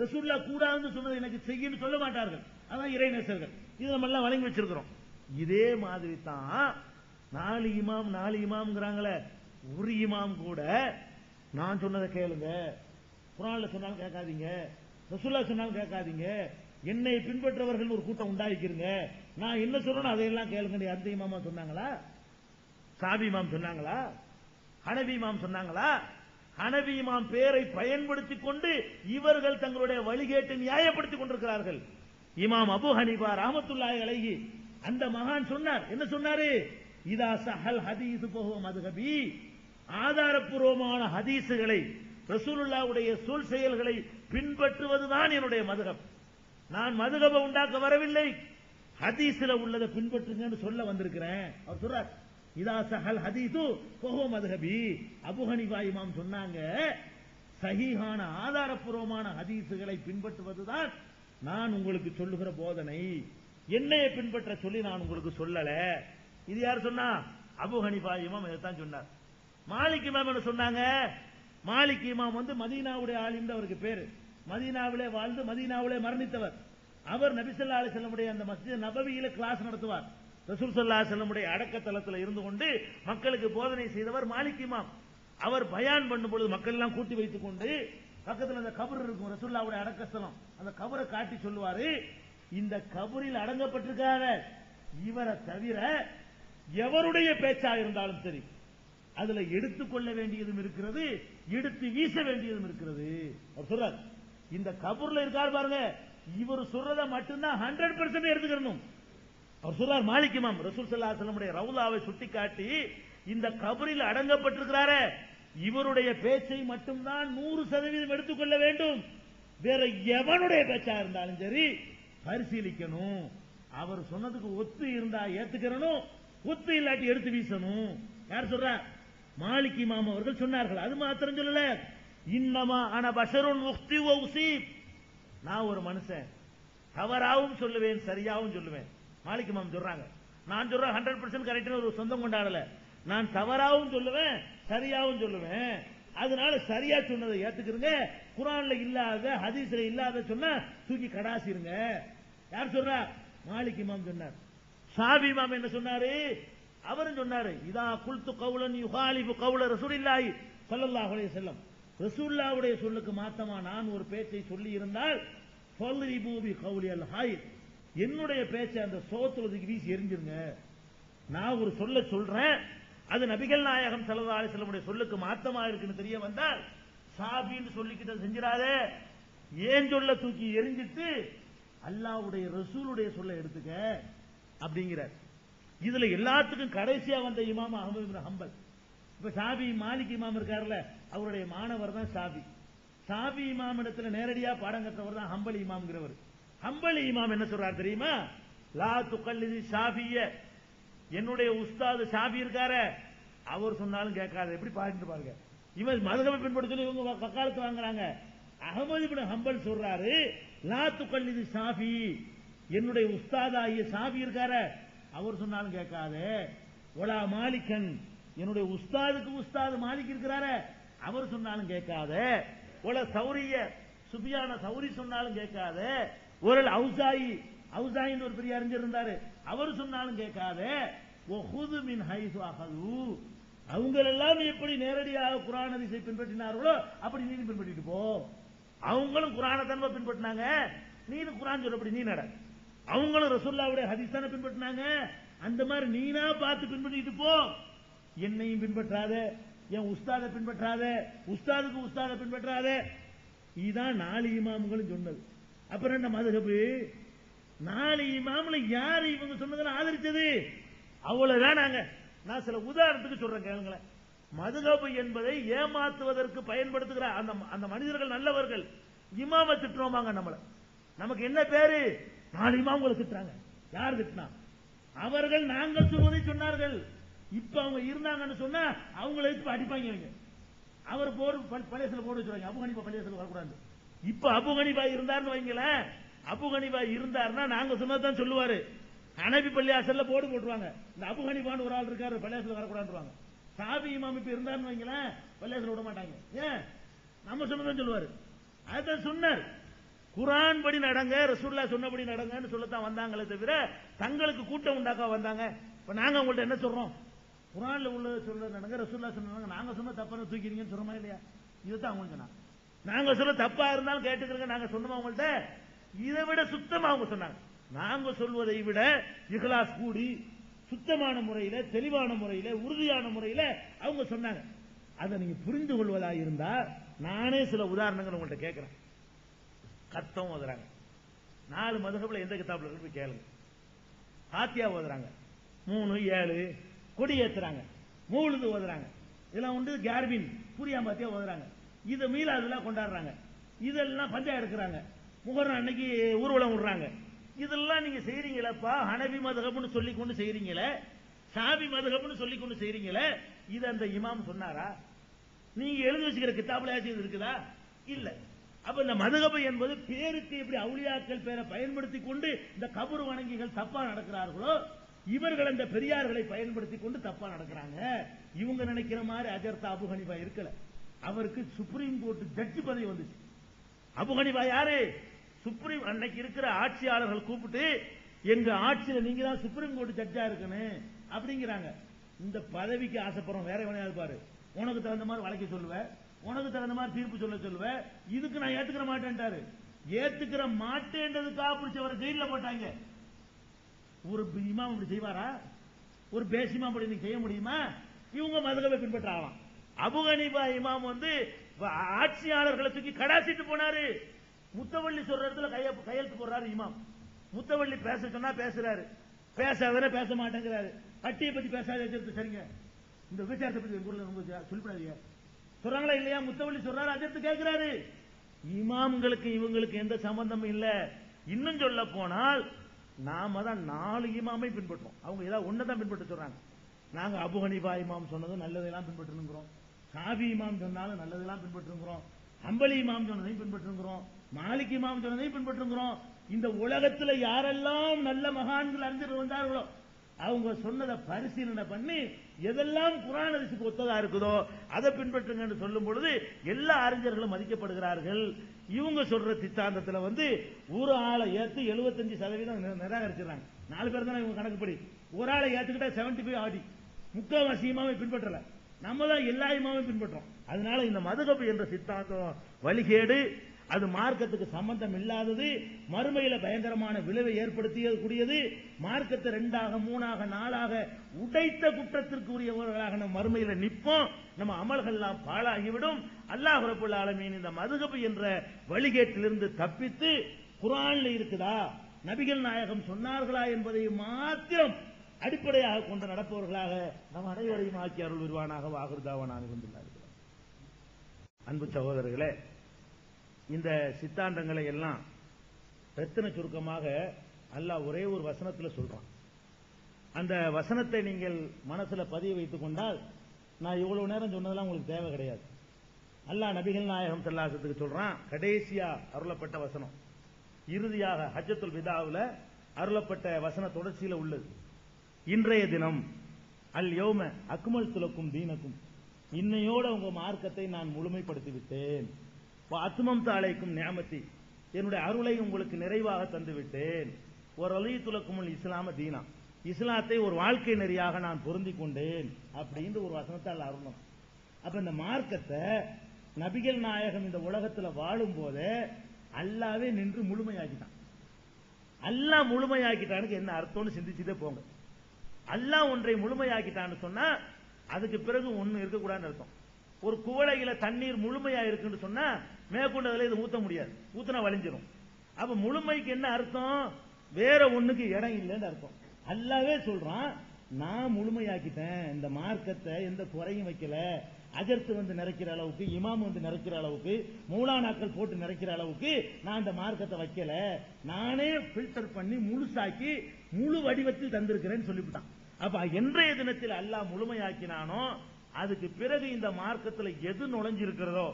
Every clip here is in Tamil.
ரசூல்லா கூடாதுன்னு சொன்னதை எனக்கு செய்யன்னு சொல்ல மாட்டார்கள். அதான் இறைநேசர்கள் இது நம்ம எல்லாம் வழங்கி வச்சிருக்கிறோம். இதே மாதிரி தான் நாலு இமாம் நாலு இமாம்ங்கிறாங்களே ஒரு இமாம் கூட நான் சொன்னதை கேளுங்க. குரான்ல சொன்னாலும் கேட்காதீங்க. ரசூல்லா சொன்னாலும் கேட்காதீங்க. என்னை பின்பற்றவர்கள் ஒரு கூட்டம் உண்டாக்கிருங்க நான் என்ன சொல்றேனோ அதையெல்லாம் கேளுங்க. அந்த இமாமா சொன்னாங்களா? சாபி இமாம் சொன்னாங்களா? ஹனபி இமாம் சொன்னாங்களா? ஹனபி இமாம் பேரை பயன்படுத்திக் கொண்டு இவர்கள் தங்களுடைய வழிகேட்டை நியாயப்படுத்திக் கொண்டிருக்கிறார்கள். இமாம் அபு ஹனிபா ராமத்துல்லாய் அழகி அந்த மகான் சொன்னார். என்ன சொன்னாரு? இதா சஹல் ஹதீஸ் போகும் மதுகபி ஆதாரப்பூர்வமான ஹதீசுகளை ரசூலுல்லாவுடைய சொல் செயல்களை பின்பற்றுவதுதான் என்னுடைய மதுகப் நான் மதுகபை உண்டாக்க வரவில்லை. ஹதீஸ்ல உள்ளதை பின்பற்றுங்கன்னு சொல்ல வந்திருக்கிறேன். அவர் சொல்றார் இதா சஹல் ஹதீது போகோ மதுஹபி. அபுஹனிபா இமாம் சொன்னாங்க சகிஹான ஆதாரப்பூர்வமான ஹதீசுகளை பின்பற்றுவதுதான் நான் உங்களுக்கு சொல்லுகிற போதனை. என்னைய பின்பற்ற சொல்லி நான் உங்களுக்கு சொல்லல. இது யார் சொன்னா? அபு ஹனிபா இமாம் இதைத்தான் சொன்னார். மாலிக் இமாம் என்ன சொன்னாங்க? மாலிக் இமாம் வந்து மதீனாவுடைய ஆலிம் அவருக்கு பேரு. மதீனாவிலே வாழ்ந்து மதீனாவிலே மரணித்தவர். அவர் நபிசல்லா அலிசல்லமுடைய அந்த மஸ்ஜித் நபவியில கிளாஸ் நடத்துவார். ரசூல் சல்லா செல்லமுடைய அடக்கத்தலத்தில் இருந்து கொண்டு மக்களுக்கு போதனை செய்தவர் மாலிக் அவர் பயான் பண்ணும் பொழுது மக்கள் எல்லாம் கூட்டி வைத்துக் கொண்டு பக்கத்தில் அந்த கபர் இருக்கும் ரசூல்லாவுடைய அடக்கஸ்தலம். அந்த கபரை காட்டி சொல்லுவாரு இந்த கபரில் அடங்கப்பட்டிருக்காத இவரை தவிர எவருடைய பேச்சா இருந்தாலும் சரி அதுல எடுத்துக்கொள்ள வேண்டியதும் இருக்கிறது எடுத்து வீச வேண்டியதும் இருக்கிறது. அவர் இந்த கபூர்ல இருக்காரு பாருங்க இவர் சொல்றத மட்டும்தான் ஹண்ட்ரட் பர்சன்ட் எடுத்துக்கணும் அவர் சொல்றார் மாலிக் ரசூல் சல்லா ரவுலாவை சுட்டிக்காட்டி இந்த கபரில் அடங்கப்பட்டிருக்கிறாரே. இவருடைய பேச்சை மட்டும்தான் நூறு சதவீதம் எடுத்துக்கொள்ள வேண்டும். வேற எவனுடைய பேச்சா இருந்தாலும் சரி பரிசீலிக்கணும். அவர் சொன்னதுக்கு ஒத்து இருந்தா ஏத்துக்கிறனும் ஒத்து இல்லாட்டி எடுத்து வீசணும். யார் சொல்ற? மாளிகி மாமா அவர்கள் சொன்னார்கள். அது மாத்திரம் சொல்லல. இன்னமா ஆனா பஷருன் உக்தி நான் ஒரு மனுஷன். தவறாவும் சொல்லுவேன் சரியாவும் சொல்லுவேன். மாலிக் இமாம் சொல்றாங்க. நான் சொல்றேன் ஹண்ட்ரட் பர்சன்ட் கரெக்ட்னு ஒரு சொந்தம் கொண்டாடல. நான் தவறாவும் சொல்லுவேன் சரியாவும் சொல்லுவேன். அதனால சரியா சொன்னதை ஏத்துக்கிறங்க குரான்ல இல்லாத ஹதீஸ்ல இல்லாத சொன்னா தூக்கி கடாசிருங்க. யார் சொல்றா? மாலிக் இமாம் சொன்னார். சாபி இமாம் என்ன சொன்னாரு? அவரும் சொன்னாரு இதா குல்து கவுலன் யுகாலிபு கவுல ரசூலில்லாஹி ஸல்லல்லாஹு அலைஹி வஸல்லம். ரசூலுல்லாஹ்வுடைய சொல்லுக்கு மாத்தமா நான் ஒரு பேச்சை சொல்லி இருந்தால் ஃபல்ரிபு பி கவுலி அல் ஹாய் என்னுடைய பேச்சை அந்த சோத்துறதுக்கு வீசி எரிஞ்சிருங்க. நான் ஒரு சொல்ல சொல்றேன். அது நபிகள் நாயகம் ஸல்லல்லாஹு அலைஹி சொல்லுக்கு மாத்தமா இருக்குன்னு தெரிய வந்தால் சாபின்னு சொல்லிக்கிட்ட செஞ்சிடாதே. ஏன் சொல்ல தூக்கி எரிஞ்சிட்டு அல்லாவுடைய ரசூலுடைய சொல்ல எடுத்துக்க அப்படிங்கிறார். இதுல எல்லாத்துக்கும் கடைசியா வந்த இமாம் அகமது ஹம்பல். இப்ப சாபி மாலிக் இமாம் இருக்காருல்ல அவருடைய மாணவர் தான் சாபி. சாபி இமாம் இடத்துல நேரடியா பாடம் கற்றவர் தான் ஹம்பல் இமாம்ங்கிறவர். ஹம்பல் இமாம் என்ன சொல்றாரு தெரியுமா? லா துக்கல்லிதி ஷாஃபிய. என்னுடைய உஸ்தாது ஷாஃபி இருக்கார அவர் சொன்னாலும் கேட்காத. எப்படி பாருங்க பாருங்க. இவன் மதுகமை பின்படுத்தி இவங்க வக்காலத்து வாங்குறாங்க. அகமது இப்னு ஹம்பல் சொல்றாரு லா துக்கல்லிதி ஷாஃபி. என்னுடைய உஸ்தாதாகிய ஷாஃபி இருக்கார அவர் சொன்னாலும் கேட்காது. ஒலா மாலிக்கன் என்னுடைய உஸ்தாதுக்கு உஸ்தாது மாலிக் இருக்கிறார அவர் சொன்னாலும் கேட்காத. ஒல சௌரிய சுபியான சௌரி சொன்னாலும் கேட்காத. ஒரு அவுசாயி. அவுசாயின்னு ஒரு பெரிய அறிஞர் இருந்தாரு. அவர் சொன்னாலும் கேட்காத. ஒஹுது மின் ஹைசு அஹது. அவங்க எல்லாம் எப்படி நேரடியாக குரான் அதிசை பின்பற்றினார்களோ அப்படி நீ பின்பற்றிட்டு போ. அவங்களும் குரானை தன்மை பின்பற்றினாங்க. நீ குரான் சொல்லப்படி நீ நட. அவங்களும் ரசூல்லாவுடைய ஹதீஸ் தானே பின்பற்றினாங்க. அந்த மாதிரி நீனா பார்த்து பின்பற்றிட்டு போ. என்னையும் பின்பற்றாத. என் உஸ்தாதை பின்பற்றாத. உஸ்தாதுக்கு உஸ்தாத பின்பற்றாத. இதுதான் நாலு இமாம்களும் சொன்னது. அப்புறம் என்ன மதுகபு? நாலு இமாம்ல யாரு இவங்க சொன்னதெல்லாம் ஆதரித்தது அவ்வளவுதான் நாங்க. நான் சில உதாரணத்துக்கு சொல்றேன் கேளுங்களேன். மதுகபு என்பதை ஏமாத்துவதற்கு பயன்படுத்துகிற அந்த அந்த மனிதர்கள் நல்லவர்கள். இமாம திட்டுறோமாங்க நம்மள. நமக்கு என்ன பேரு? நாலு இமாம்களை திட்டுறாங்க. யார் திட்டினா? அவர்கள் நாங்கள் சொல்வதை சொன்னார்கள். இப்ப அவங்க இருந்தாங்கன்னு சொன்னா அவங்களை எடுத்து அடிப்பாங்க அவங்க அவர் போர் பழையத்துல போட வச்சுருவாங்க. அவங்க கண்டிப்பா பழையத்துல வரக்கூடாது. இப்ப அபுகணிபா ஹனிபா இருந்தாருன்னு வைங்களேன். அபு ஹனிபா இருந்தாருன்னா நாங்க சொன்னதான் சொல்லுவாரு. அனபி பள்ளியாசல்ல போடு போட்டுருவாங்க. இந்த அபுகணிபான்னு ஒரு ஆள் இருக்காரு பள்ளியாசல வரக்கூடாதுவாங்க சாபி இமாம் இப்ப இருந்தாருன்னு வைங்களேன் பள்ளியாசல விட மாட்டாங்க. ஏன்? நம்ம சொன்னதான் சொல்லுவாரு. அதுதான் சொன்னார். குரான் படி நடங்க ரசூல்லா சொன்னபடி நடங்கன்னு சொல்லத்தான் வந்தாங்களே தவிர தங்களுக்கு கூட்டம் உண்டாக்க வந்தாங்க. இப்ப நாங்க உங்கள்ட்ட என்ன சொல்றோம்? குரான்ல உள்ள சொல்ற நடங்க ரசூல்லா சொன்னாங்க நாங்க சொன்ன தப்பான தூக்கிறீங்கன்னு சொல்றோமா இல்லையா? இதுதான் அவங்க சொன்னாங்க. நாங்க சொல்ல தப்பா இருந்தாலும் கேட்டுக்கிறங்க நாங்க சொன்னோம் அவங்கள்ட்ட இதை விட சுத்தமா அவங்க சொன்னாங்க. நாங்க சொல்வதை விட இஹ்லாஸ் கூடி சுத்தமான முறையில தெளிவான முறையில உறுதியான முறையில அவங்க சொன்னாங்க. அதை நீங்க புரிந்து கொள்வதா இருந்தா நானே சில உதாரணங்கள் உங்கள்ட்ட கேட்கிறேன். கத்தம் ஓதுறாங்க. நாலு மதுகப்புல எந்த கித்தாப்புல இருக்கு கேளுங்க. பாத்தியா ஓதுறாங்க. மூணு ஏழு கொடி ஏத்துறாங்க. மூழுது ஓதுறாங்க. இதெல்லாம் உண்டு கேர்பின். புரியாம பாத்தியா ஓதுறாங்க. இதை மீலாதுலாம் கொண்டாடுறாங்க. இதெல்லாம் பஞ்சா எடுக்கிறாங்க. முகரம் அன்னைக்கு ஊர்வலம் விடுறாங்க. இதெல்லாம் நீங்க செய்றீங்களப்பா ஹனபி மதகப்னு சொல்லி கொண்டு செய்றீங்களே சாபி மதகப்னு சொல்லி கொண்டு செய்றீங்களே இது அந்த இமாம் சொன்னாரா? நீங்க எழுதி வச்சுக்கிற கிதாபுல இது இருக்குதா? இல்ல. அப்ப இந்த மதுகபை என்பது பேருக்கு எப்படி அவுளியாக்கள் பேரை பயன்படுத்தி கொண்டு இந்த கபர் வணங்கிகள் தப்பா நடக்கிறார்களோ இவர்கள் அந்த பெரியார்களை பயன்படுத்தி கொண்டு தப்பா நடக்கிறாங்க. இவங்க நினைக்கிற மாதிரி அஜர்தா அபுகனிபா இருக்கல. அவருக்கு சுப்ரீம் கோர்ட் ஜட்ஜி பதவி வந்துச்சு. அபு ஹனிஃபா யாரு? சுப்ரீம் அன்னைக்கு இருக்கிற ஆட்சியாளர்கள் கூப்பிட்டு எங்க ஆட்சியில நீங்க தான் சுப்ரீம் கோர்ட் ஜட்ஜா இருக்கணும். அப்படிங்கிறாங்க. இந்த பதவிக்கு ஆசைப்படுறோம் வேற எவனையா இருப்பாரு உனக்கு தகுந்த மாதிரி வழக்கு சொல்லுவேன் உனக்கு தகுந்த மாதிரி தீர்ப்பு சொல்ல சொல்லுவேன் இதுக்கு நான் ஏத்துக்கிற மாட்டேன்ட்டாரு. ஏத்துக்கிற மாட்டேன்றதுக்காக பிடிச்சவரை ஜெயில போட்டாங்க. ஒரு இமாம் இப்படி செய்வாரா? ஒரு பேசிமா அப்படி நீங்க செய்ய முடியுமா? இவங்க மதுகவை பின்பற்றாலாம் அபுகனிபா இமாம் வந்து ஆட்சியாளர்களை தூக்கி கடாசிட்டு போனாரு. முத்தவள்ளி சொல்ற இடத்துல கையெழுத்து போடுறாரு இமாம். முத்தவள்ளி பேச சொன்னா பேசுறாரு. பேசாதன பேச மாட்டேங்கிறாரு. கட்டியை பத்தி பேசாத சரிங்க. இந்த விபச்சாரத்தை பத்தி எங்க ஊர்ல சொல்லிவிடாதீங்க சொல்றாங்களா இல்லையா? முத்தவள்ளி சொல்றாரு அதிர்த்து கேட்கிறாரு இமாம்களுக்கு இவங்களுக்கு எந்த சம்பந்தமும் இல்ல. இன்னும் சொல்ல போனால் நாம தான் நாலு இமாமை பின்பற்றோம். அவங்க ஏதாவது ஒன்னதான் பின்பற்ற சொல்றாங்க. நாங்க அபு ஹனிபா இமாம் சொன்னதும் நல்லதெல்லாம் பின்பற்றணுங்கிறோம். சாபி இமாம் சொன்னாலும் நல்லதெல்லாம் பின்பற்றுங்கிறோம். அம்பலி இமாம் சொன்னதையும் பின்பற்றுங்கிறோம். மாலிக் இமாம் சொன்னதையும் பின்பற்றுங்கிறோம். இந்த உலகத்துல யாரெல்லாம் நல்ல மகான்கள் அறிஞர்கள் வந்தார்களோ அவங்க சொன்னதை பரிசீலனை பண்ணி எதெல்லாம் குரான் ஹதீஸுக்கு ஒத்ததா இருக்குதோ அதை பின்பற்றுங்கன்னு சொல்லும் பொழுது எல்லா அறிஞர்களும் மதிக்கப்படுகிறார்கள். இவங்க சொல்ற சித்தாந்தத்துல வந்து ஒரு ஆளை ஏத்து 75% சதவீதம் நி- நிராகரிச்சிடறாங்க. நாலு பேர் தான் இவங்க கணக்குப்படி. ஒரு ஆளை ஏத்துக்கிட்டா 75 ஃபைவ் ஆடி. முக்காவாசி இமாமை பின்பற்றல. நம்ம தான் எல்லா பின்பற்றோம். அதனால இந்த மதுகப்பு என்ற சித்தாந்தம் வழிகேடு அது மார்க்கத்துக்கு சம்பந்தம் இல்லாதது மறுமையில பயங்கரமான விளைவை ஏற்படுத்தியது கூடியது மார்க்கத்தை ரெண்டாக மூணாக நாளாக உடைத்த குற்றத்திற்குரியவர்களாக நம்ம மறுமையில நிற்போம். நம்ம அமல்கள்லாம் பாழாகிவிடும். அல்லாஹ் ரபுல் ஆலமீன் இந்த மதுகப்பு என்ற வழிகேட்டிலிருந்து தப்பித்து குரான்ல இருக்குதா? நபிகள் நாயகம் சொன்னார்களா என்பதை மாத்திரம் அடிப்படையாக கொண்டு நடப்பவர்களாக நம் அனைவரையும் ஆக்கி அருள் விரிவானாக வாகுர்தாவனாக கொண்டுள்ளார்கள் அன்பு சகோதரர்களே இந்த சித்தாந்தங்களை எல்லாம் ரத்தின சுருக்கமாக அல்லாஹ் ஒரே ஒரு வசனத்தில் சொல்றான். அந்த வசனத்தை நீங்கள் மனசுல பதிய வைத்துக் கொண்டால் நான் இவ்வளவு நேரம் சொன்னதெல்லாம் உங்களுக்கு தேவை கிடையாது. அல்லாஹ் நபிகள் நாயகம் செல்லாசத்துக்கு சொல்றான் கடைசியா அருளப்பட்ட வசனம். இறுதியாக ஹஜத்துல் விதாவில் அருளப்பட்ட வசன தொடர்ச்சியில் உள்ளது. இன்றைய தினம் அல் யோம அக்மல் துலக்கும் தீனக்கும். இன்னையோட உங்க மார்க்கத்தை நான் முழுமைப்படுத்தி விட்டேன் அத்துமம் தாளைக்கும் ஞாமத்தி என்னுடைய அருளை உங்களுக்கு நிறைவாக தந்து விட்டேன் ஒரு அலி துலக்கும் இஸ்லாம தீனா. இஸ்லாத்தை ஒரு வாழ்க்கை நெறியாக நான் பொருந்தி கொண்டேன் அப்படின்னு ஒரு வசனத்தை அருணம் அப்ப இந்த மார்க்கத்தை நபிகள் நாயகம் இந்த உலகத்துல வாழும் போதே அல்லாவே நின்று முழுமையாக்கிட்டான். அல்லாஹ் முழுமையாக்கிட்டானுக்கு என்ன அர்த்தம்னு சிந்திச்சுட்டே போங்க. அல்லாஹ் ஒன்றை முழுமையாக்கிட்டான்னு சொன்னா அதுக்கு பிறகு ஒண்ணு இருக்கக்கூடாதுன்னு அர்த்தம். ஒரு குவளையில தண்ணீர் முழுமையா இருக்குன்னு சொன்னா மேற்கொண்டதுல இது ஊத்த முடியாது. ஊத்தினா வலிஞ்சிரும் அப்ப முழுமைக்கு என்ன அர்த்தம்? வேற ஒண்ணுக்கு இடம் இல்லைன்னு அர்த்தம். அல்லாவே சொல்றான் நான் முழுமையாக்கிட்டேன். இந்த மார்க்கத்தை எந்த குறையும் வைக்கல. அஜர்த்து வந்து நிறைக்கிற அளவுக்கு இமாம் வந்து நிறைக்கிற அளவுக்கு மூலானாக்கள் போட்டு நிறைக்கிற அளவுக்கு நான் இந்த மார்க்கத்தை வைக்கல. நானே பில்டர் பண்ணி முழுசாக்கி முழு வடிவத்தில் தந்திருக்கிறேன்னு சொல்லிவிட்டான். அப்ப என்றைய தினத்தில் அல்லாஹ் முழுமையாக்கினானோ அதுக்கு பிறகு இந்த மார்க்கத்துல எது நுழைஞ்சிருக்கிறதோ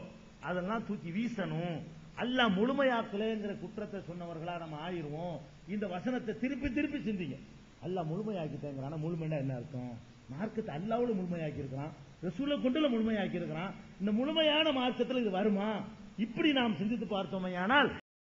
அதெல்லாம் தூக்கி வீசணும். அல்லாஹ் முழுமையாக்கலைங்கிற குற்றத்தை சொன்னவர்களா நம்ம ஆயிருவோம் இந்த வசனத்தை திருப்பி திருப்பி சிந்திங்க. அல்லாஹ் முழுமையாக்கிட்டேங்கிறான். முழுமையா என்ன அர்த்தம்? மார்க்கத்தை அல்லாவோட முழுமையாக்கி இருக்கிறான் ரசூல கொண்டுல முழுமையாக்கி இருக்கிறான் இந்த முழுமையான மார்க்கத்தில் இது வருமா? இப்படி நாம் சிந்தித்து பார்த்தோமையானால்